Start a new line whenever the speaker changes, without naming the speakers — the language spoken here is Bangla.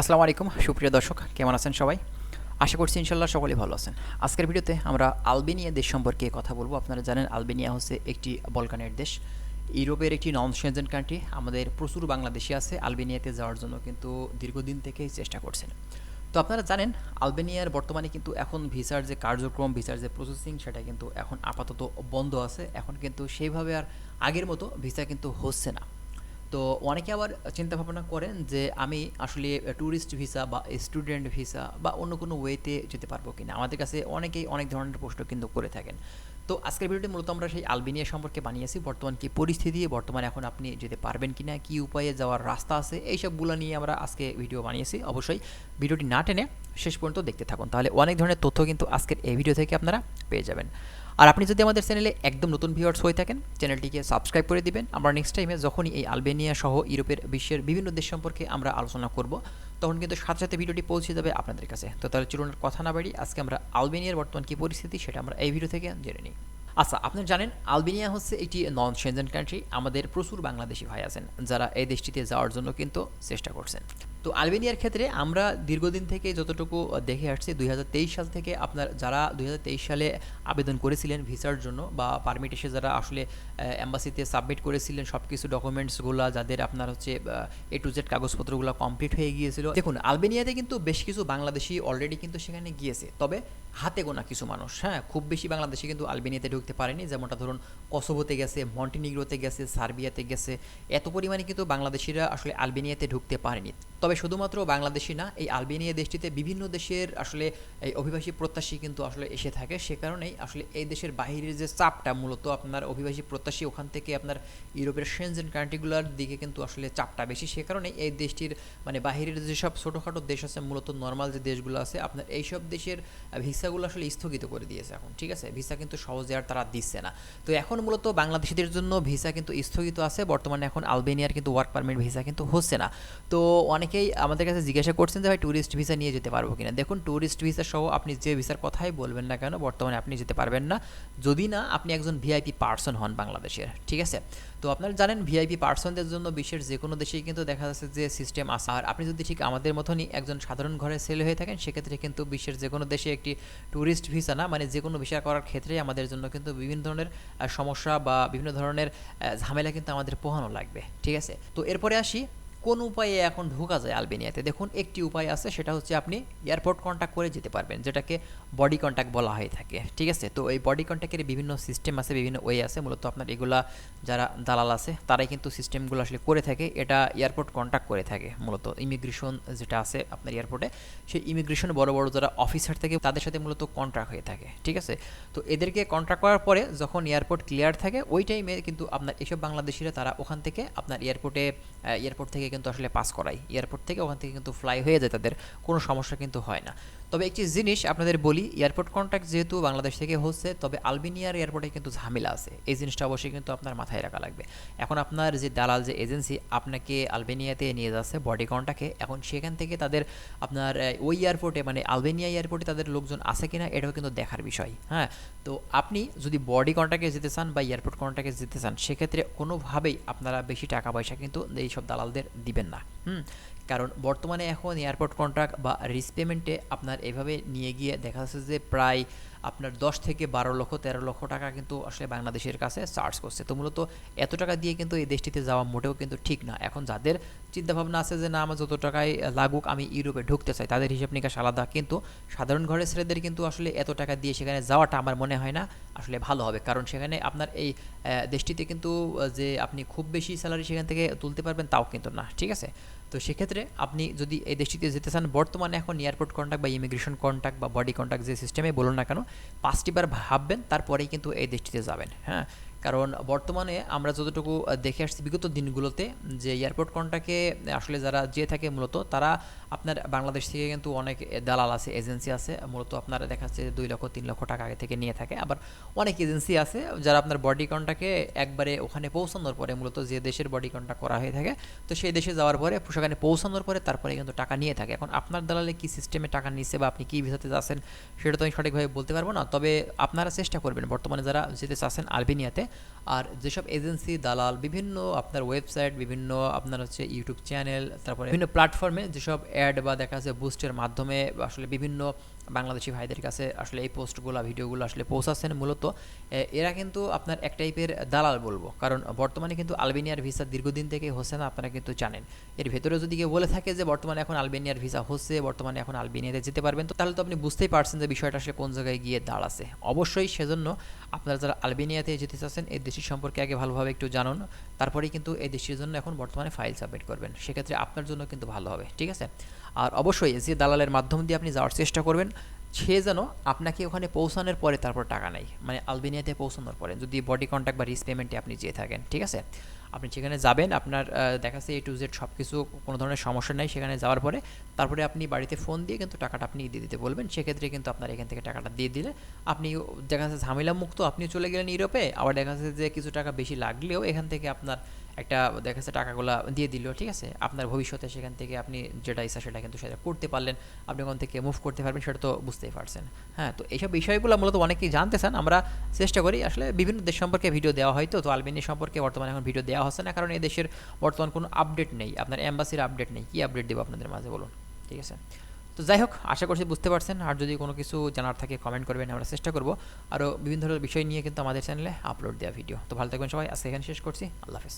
আসসালামু আলাইকুম, সুপ্রিয় দর্শক, কেমন আছেন সবাই? আশা করছি ইনশাল্লাহ সকলেই ভালো আছেন। আজকের ভিডিওতে আমরা আলবেনিয়া দেশ সম্পর্কে কথা বলব। আপনারা জানেন, আলবেনিয়া হচ্ছে একটি বলকানের দেশ। ইউরোপের একটি নন সেনজেন কান্ট্রি আমাদের প্রচুর বাংলাদেশি আছে। আলবেনিয়াতে যাওয়ার জন্য কিন্তু দীর্ঘদিন থেকেই চেষ্টা করছেন। তো আপনারা জানেন, আলবেনিয়ার বর্তমানে কিন্তু এখন ভিসার যে কার্যক্রম, ভিসার যে প্রসেসিং সেটা কিন্তু এখন আপাতত বন্ধ আছে। এখন কিন্তু সেইভাবে আর আগের মতো ভিসা কিন্তু হচ্ছে না। তো অনেকে আবার চিন্তা ভাবনা করেন যে আমি আসলে ট্যুরিস্ট ভিসা বা স্টুডেন্ট ভিসা বা অন্য কোনো ওয়েতে যেতে পারব কিনা। আমাদের কাছে অনেকেই অনেক ধরনের প্রশ্ন কিন্তু করে থাকেন। তো আজকের ভিডিওটি মূলত আমরা সেই আলবেনিয়া সম্পর্কে বানিয়েছি, বর্তমান কি পরিস্থিতি, বর্তমানে এখন আপনি যেতে পারবেন কি না কি উপায়ে যাওয়ার রাস্তা আছে, এইসবগুলো নিয়ে আমরা আজকে ভিডিও বানিয়েছি। অবশ্যই ভিডিওটি না টেনে শেষ পর্যন্ত দেখতে থাকুন। তাহলে অনেক ধরনের তথ্য কিন্তু আজকের এই ভিডিও থেকে আপনারা পেয়ে যাবেন। আর আপনি যদি আমাদের চ্যানেলে একদম নতুন ভিউয়ার্স হয়ে থাকেন, চ্যানেলটিকে সাবস্ক্রাইব করে দিবেন। আমরা নেক্সট টাইমে যখনই এই আলবেনিয়া সহ ইউরোপের বিশ্বের বিভিন্ন দেশ সম্পর্কে আমরা আলোচনা করব, তখন কিন্তু সাথে সাথে ভিডিওটি পৌঁছে যাবে আপনাদের কাছে। তো তাহলে চলুন কথা না বাড়ি আজকে আমরা আলবেনিয়ার বর্তমান কী পরিস্থিতি সেটা আমরা এই ভিডিও থেকে জেনে নিই। আচ্ছা আপনারা জানেন, আলবেনিয়া হচ্ছে একটি নন সেনজেন কান্ট্রি আমাদের প্রচুর বাংলাদেশি ভাই আছেন, যারা এই দেশটিতে যাওয়ার জন্য কিন্তু চেষ্টা করছেন। তো আলবেনিয়ার ক্ষেত্রে আমরা দীর্ঘদিন থেকে যতটুকু দেখে আসছি, দুই হাজার তেইশ সাল থেকে আপনার যারা দুই হাজার তেইশ সালে আবেদন করেছিলেন ভিসার জন্য বা পারমিট এসে যারা আসলে অ্যাম্বাসিতে সাবমিট করেছিলেন সব কিছু ডকুমেন্টসগুলো যাদের আপনার হচ্ছে এ টু জেড কাগজপত্রগুলো কমপ্লিট হয়ে গিয়েছিল। দেখুন, আলবেনিয়াতে কিন্তু বেশ কিছু বাংলাদেশি অলরেডি কিন্তু সেখানে গিয়েছে। তবে হাতে গোনা কিছু মানুষ হ্যাঁ? খুব বেশি বাংলাদেশে কিন্তু আলবেনিয়াতে ঢুকতে পারেনি। যেমনটা ধরুন, কসোভোতে গেছে, মন্টিনিগ্রোতে গেছে, সার্বিয়াতে গেছে। এত পরিমাণে কিন্তু বাংলাদেশিরা আসলে আলবেনিয়াতে ঢুকতে পারেনি। তবে শুধুমাত্র বাংলাদেশি না, এই আলবেনিয়া দেশটিতে বিভিন্ন দেশের আসলে এই অভিবাসী প্রত্যাশী কিন্তু আসলে এসে থাকে। সে কারণেই আসলে এই দেশের বাহিরের যে চাপটা, মূলত আপনার অভিবাসী প্রত্যাশী ওখান থেকে আপনার ইউরোপের সেনজেন কান্ট্রিগুলোর দিকে কিন্তু আসলে চাপটা বেশি। সে কারণেই এই দেশটির মানে বাহিরের যেসব ছোটোখাটো দেশ আছে, মূলত নর্মাল যে দেশগুলো আছে, আপনার এইসব দেশের ভিসাগুলো আসলে স্থগিত করে দিয়েছে এখন, ঠিক আছে? ভিসা কিন্তু সহজে আর তারা দিচ্ছে না। তো এখন মূলত বাংলাদেশিদের জন্য ভিসা কিন্তু স্থগিত আছে, বর্তমানে এখন আলবেনিয়ার কিন্তু ওয়ার্ক পারমিট ভিসা কিন্তু হচ্ছে না। তো অনেকেই আমাদের কাছে জিজ্ঞাসা করছেন যে, ভাই ট্যুরিস্ট ভিসা নিয়ে যেতে পারব কিনা? দেখুন ট্যুরিস্ট ভিসা সহ আপনি যে ভিসার কথাই বলবেন না কেন, বর্তমানে আপনি যেতে পারবেন না। যদি না, আপনি একজন ভিআইপি পার্সন হন বাংলাদেশের, ঠিক আছে? তো আপনারা জানেন ভিআইপি পার্সনদের জন্য বিশ্বের যে কোনো দেশেই কিন্তু দেখা যাচ্ছে যে সিস্টেম আছে। আর আপনি যদি ঠিক আমাদের মতনই একজন সাধারণ ঘরে সেল হয়ে থাকেন, সেক্ষেত্রে কিন্তু বিশ্বের যে কোনো দেশে একটি ট্যুরিস্ট ভিসা না মানে যে কোনো ভিসা করার ক্ষেত্রে আমাদের জন্য কিন্তু বিভিন্ন ধরনের সমস্যা বা বিভিন্ন ধরনের ঝামেলা কিন্তু আমাদের পোহানো লাগবে। ঠিক আছে? তো এরপরে আসি কোন উপায়ে এখন ঢোকা যায় আলবেনিয়াতে? দেখুন, একটি উপায় আছে, সেটা হচ্ছে আপনি এয়ারপোর্ট কন্ট্যাক্ট করে যেতে পারবেন, যেটাকে বডি কন্ট্যাক্ট বলা হয়ে থাকে, ঠিক আছে? তো এই বডি কন্ট্যাক্টের বিভিন্ন সিস্টেম আছে, বিভিন্ন ওয়ে আছে, মূলত আপনার এগুলা যারা দালাল আছে, তারাই কিন্তু সিস্টেমগুলো আসলে করে থাকে, এটা এয়ারপোর্ট কন্ট্যাক্ট করে থাকে, মূলত ইমিগ্রেশন যেটা আছে আপনার এয়ারপোর্টে সেই ইমিগ্রেশন বড় বড় যারা অফিসার থাকে, তাদের সাথে মূলত কন্ট্রাক্ট হয়ে থাকে, ঠিক আছে? তো এদেরকে কন্ট্রাক্ট করার পরে যখন এয়ারপোর্ট ক্লিয়ার থাকে, ওই টাইমে কিন্তু আপনার এসব বাংলাদেশিরা, তারা ওখান থেকে আপনার এয়ারপোর্টে এয়ারপোর্ট থেকে কিন্তু আসলে পাস করাই এয়ারপোর্ট থেকে ওখান থেকে কিন্তু ফ্লাই হয়ে যায় তাদের, কোনো সমস্যা কিন্তু হয় না। তবে একটি জিনিস আপনাদের বলি এয়ারপোর্ট কন্ট্যাক্ট যেহেতু বাংলাদেশ থেকে হচ্ছে, তবে আলবেনিয়ার এয়ারপোর্টে কিন্তু ঝামেলা আছে। এই জিনিসটা অবশ্যই কিন্তু আপনার মাথায় রাখা লাগবে। এখন আপনার যে দালাল, যে এজেন্সি আপনাকে আলবেনিয়াতে নিয়ে যাচ্ছে বডি কন্ট্যাক্টে এখন সেখান থেকে তাদের আপনার ওই এয়ারপোর্টে মানে আলবেনিয়া এয়ারপোর্টে তাদের লোকজন আছে কিনা, এটাও কিন্তু দেখার বিষয় হ্যাঁ? তো আপনি যদি বডি কন্ট্যাক্টে যেতে চান বা এয়ারপোর্ট কন্ট্যাক্টে যেতে চান, সেক্ষেত্রে কোনোভাবেই আপনারা বেশি টাকা পয়সা কিন্তু এইসব দালালদের দিবেন না। হুম? কারণ বর্তমানে এখন এয়ারপোর্ট কন্ট্রাক্ট বা রিস পেমেন্টে আপনার এভাবে নিয়ে গিয়ে দেখা যাচ্ছে যে প্রায় আপনার দশ থেকে বারো লক্ষ, তেরো লক্ষ টাকা কিন্তু আসলে বাংলাদেশের কাছে চার্জ করছে। তো মূলত এত টাকা দিয়ে কিন্তু এই দেশটিতে যাওয়া মোটেও কিন্তু ঠিক না। এখন যাদের চিন্তাভাবনা আছে যে না, আমার যত টাকায় লাগুক, আমি ইউরোপে ঢুকতে চাই, তাদের হিসাব নিকাশ আলাদা। কিন্তু সাধারণ ঘরের ছেলেদের কিন্তু আসলে এত টাকা দিয়ে সেখানে যাওয়াটা আমার মনে হয় না আসলে ভালো হবে। কারণ সেখানে আপনার এই দেশটিতে কিন্তু যে আপনি খুব বেশি স্যালারি সেখান থেকে তুলতে পারবেন, তাও কিন্তু না। ঠিক আছে? তো সেক্ষেত্রে আপনি যদি এই দেশটিতে যেতে চান, বর্তমানে এখন এয়ারপোর্ট কন্ট্যাক্ট বা ইমিগ্রেশন কন্ট্যাক্ট বা বডি কন্ট্যাক্ট যে সিস্টেমে বলুন না কেন পাঁচটি বার ভাববেন, তারপরেই কিন্তু এই দেশটিতে যাবেন হ্যাঁ? কারণ বর্তমানে আমরা যতটুকু দেখে আসছি বিগত দিনগুলোতে যে এয়ারপোর্ট কন্ট্রাক্টে আসলে যারা যেয়ে থাকে মূলত, তারা আপনার বাংলাদেশ থেকে কিন্তু অনেক দালাল আছে, এজেন্সি আছে। মূলত আপনারা দেখা যাচ্ছে দুই লক্ষ, তিন লক্ষ টাকা আগে থেকে নিয়ে থাকে। আবার অনেক এজেন্সি আছে যারা আপনার বডি কন্ট্রাক্টে একবারে ওখানে পৌঁছানোর পরে, মূলত যে দেশের বডি কন্ট্রাক্ট করা হয়ে থাকে, তো সেই দেশে যাওয়ার পরে সেখানে পৌঁছানোর পরে তারপরে কিন্তু টাকা নিয়ে থাকে। এখন আপনার দালালে কী সিস্টেমে টাকা নিচ্ছে বা আপনি কী ভিসাতে যাচ্ছেন, সেটা তো আমি সঠিকভাবে বলতে পারব না। তবে আপনারা চেষ্টা করবেন, বর্তমানে যারা যেতে চাচ্ছেন আলবেনিয়াতে আর যেসব এজেন্সি, দালাল, বিভিন্ন আপনার ওয়েবসাইট, বিভিন্ন আপনার হচ্ছে ইউটিউব চ্যানেল, তারপরে বিভিন্ন প্ল্যাটফর্মে যেসব অ্যাড বা দেখা যাচ্ছে বুস্টের মাধ্যমে আসলে বিভিন্ন বাংলাদেশি ভাইদের কাছে আসলে এই পোস্টগুলো, ভিডিওগুলো আসলে পৌঁছাচ্ছেন মূলত। এরা কিন্তু আপনার এক টাইপের দালাল বলব। কারণ বর্তমানে কিন্তু আলবেনিয়ার ভিসা দীর্ঘদিন থেকে হচ্ছে না, আপনারা কিন্তু জানেন। এর ভেতরে যদি কেউ বলে থাকে যে, বর্তমানে এখন আলবেনিয়ার ভিসা হচ্ছে, বর্তমানে এখন আলবেনিয়াতে যেতে পারবেন, তো তাহলে তো আপনি বুঝতেই পারছেন যে, বিষয়টা আসলে কোন জায়গায় গিয়ে দাঁড়াচ্ছে। অবশ্যই সেজন্য আপনারা যারা আলবেনিয়াতে যেতে চাচ্ছেন, এই দেশটির সম্পর্কে আগে ভালোভাবে একটু জানুন। তারপরেই কিন্তু এই দেশটির জন্য এখন বর্তমানে ফাইল সাবমিট করবেন। সেক্ষেত্রে আপনার জন্য কিন্তু ভালো হবে। ঠিক আছে? আর অবশ্যই যে দালালের মাধ্যম দিয়ে আপনি যাওয়ার চেষ্টা করবেন। সে যেন আপনাকে ওখানে পৌঁছানোর পরে তারপর টাকা নেয়। মানে আলবেনিয়াতে পৌঁছানোর পরে। যদি বডি কন্ট্যাক্ট বা রিস পেমেন্টে আপনি যেয়ে থাকেন, ঠিক আছে? আপনি সেখানে যাবেন, আপনার দেখা যাচ্ছে এ টু জেড সব কিছু কোনো ধরনের সমস্যা নেই সেখানে যাওয়ার পরে। তারপরে আপনি বাড়িতে ফোন দিয়ে কিন্তু টাকাটা আপনি দিয়ে দিতে বলবেন। সেক্ষেত্রে কিন্তু আপনার এখান থেকে টাকাটা দিয়ে দিলে আপনি দেখা যাচ্ছে ঝামেলা মুক্ত আপনি চলে গেলেন ইউরোপে। আবার দেখা যাচ্ছে যে কিছু টাকা বেশি লাগলেও এখান থেকে আপনার একটা দেখা যাচ্ছে টাকাগুলো দিয়ে দিল, ঠিক আছে? আপনার ভবিষ্যতে সেখান থেকে আপনি যেটা ইচ্ছা সেটা কিন্তু সেটা করতে পারলেন, আপনি ওখান থেকে মুভ করতে পারবেন, সেটা তো বুঝতেই পারছেন। হ্যাঁ তো এইসব বিষয়গুলো মূলত অনেকেই জানতে চান আমরা চেষ্টা করি, আসলে বিভিন্ন দেশ সম্পর্কে ভিডিও দেওয়া হয় তো তো আলবেনিয়া সম্পর্কে বর্তমানে এখন ভিডিও দেওয়া হচ্ছে না, কারণ এই দেশের বর্তমান কোনো আপডেট নেই। আপনার অ্যাম্বাসির আপডেট নেই। কী আপডেট দেবো আপনাদের মাঝে, বলুন? ঠিক আছে? তো যাই হোক, আশা করছি বুঝতে পারছেন। আর যদি কোনো কিছু জানার থাকে কমেন্ট করবেন, আমরা চেষ্টা করব। আরও বিভিন্ন ধরনের বিষয় নিয়ে কিন্তু আমাদের চ্যানেলে আপলোড দেওয়া ভিডিও তো ভালো থাকবেন সবাই। আজকে এখানে শেষ করছি। আল্লাহ হাফেজ।